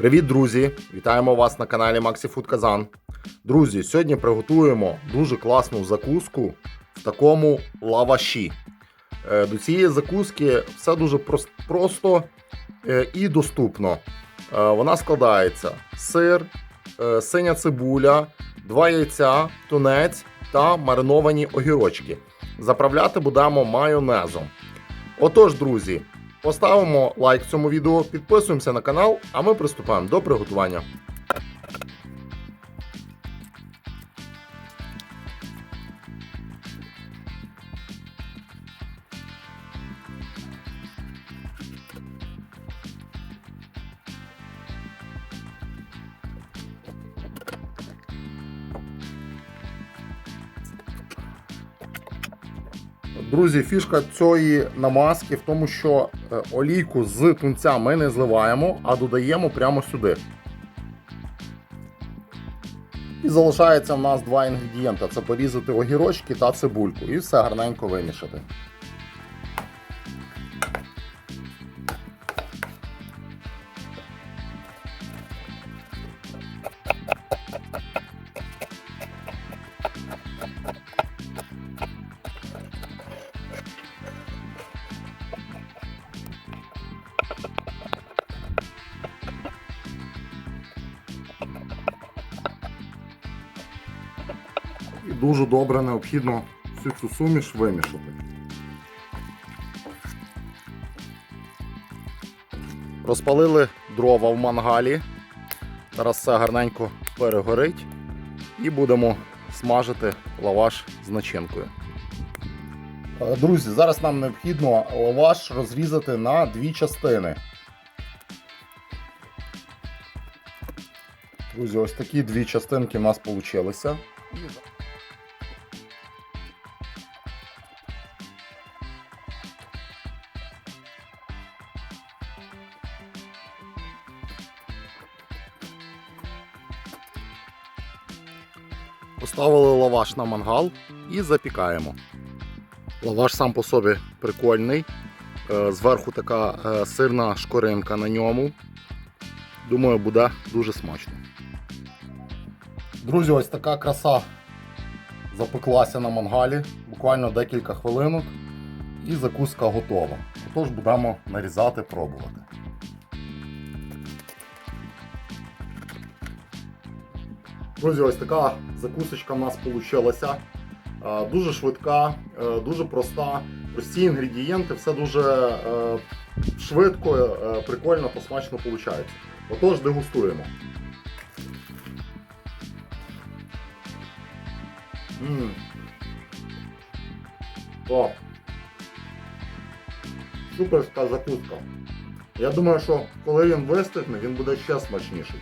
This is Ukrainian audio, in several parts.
Привіт, друзі! Вітаємо вас на каналі MaxiFood Казан. Друзі, сьогодні приготуємо дуже класну закуску в такому лаваші. Е, До цієї закуски все дуже просто е, і доступно. Е, Вона складається сир, синя цибуля, два яйця, тунець та мариновані огірочки. Заправляти будемо майонезом. Отож, друзі, Поставимо лайк цьому відео, підписуємося на канал, а ми приступаємо до приготування. Друзі, фішка цієї намазки в тому, що е, олійку з тунця ми не зливаємо, а додаємо прямо сюди. І залишається в нас два інгредієнти: це порізати огірочки та цибульку. І все гарненько вимішати. І дуже добре необхідно всю цю суміш вимішати. Розпалили дрова в мангалі. Зараз все гарненько перегорить і будемо смажити лаваш з начинкою. Е, Друзі, зараз нам необхідно лаваш розрізати на дві частини. Друзі, ось такі дві частинки в нас вийшли. Поставили лаваш на мангал і запікаємо. Лаваш сам по собі прикольний. Е, Зверху така е, сирна шкоринка на ньому. Думаю, буде дуже смачно. Друзі, ось така краса запеклася на мангалі. Буквально декілька хвилинок. І закуска готова. Отож будемо нарізати, пробувати. Друзі, ось така закусочка в нас вийшла. Дуже швидка, е, дуже проста, прості інгредієнти, все дуже е, швидко, е, прикольно та смачно виходить. Отож, дегустуємо. М. О. Суперська закуска. Я думаю, що коли він вистигне, він буде ще смачніший.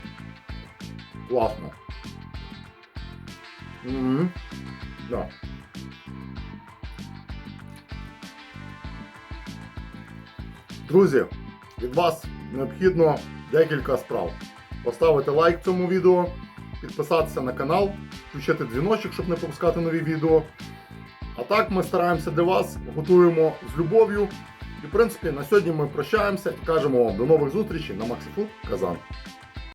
Класно. Угу. Да. Друзі, від вас необхідно декілька справ. Поставити лайк цьому відео, підписатися на канал, включити дзвіночок, щоб не пропускати нові відео. А так ми стараємося для вас, готуємо з любов'ю. І в принципі на сьогодні ми прощаємося і кажемо вам до нових зустрічей на MaxiFood Казан.